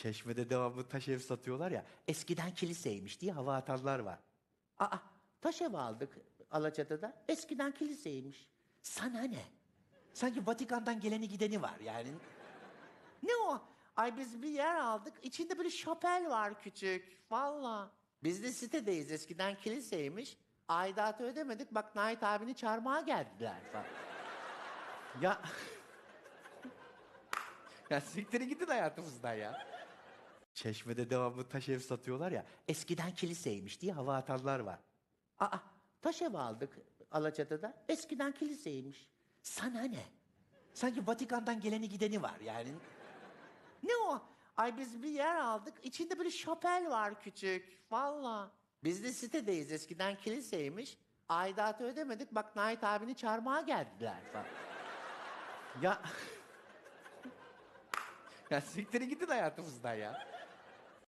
Çeşmede devamlı taş ev satıyorlar ya. Eskiden kiliseymiş diye hava atanlar var. Aa taş ev aldık Alaçatı'da. Eskiden kiliseymiş. Sana ne? Sanki Vatikan'dan geleni gideni var yani. Ne o? Ay biz bir yer aldık. İçinde böyle şapel var küçük. Valla. Biz de sitedeyiz. Eskiden kiliseymiş. Aidatı ödemedik. Bak Nait abini çarmıha geldiler falan. ya... ya siktirin gidin hayatımızdan ya. Çeşmede devamlı taş ev satıyorlar ya. Eskiden kiliseymiş diye hava atanlar var. Aa taş ev aldık Alaçatı'da. Eskiden kiliseymiş. Sana ne? Sanki Vatikan'dan geleni gideni var yani. Ne o? Ay biz bir yer aldık. İçinde böyle şapel var küçük. Valla. Biz de sitedeyiz. Eskiden kiliseymiş. Aidatı ödemedik. Bak Nait abini çarmıha geldiler falan. ya... ya siktirin gidin hayatımızdan ya.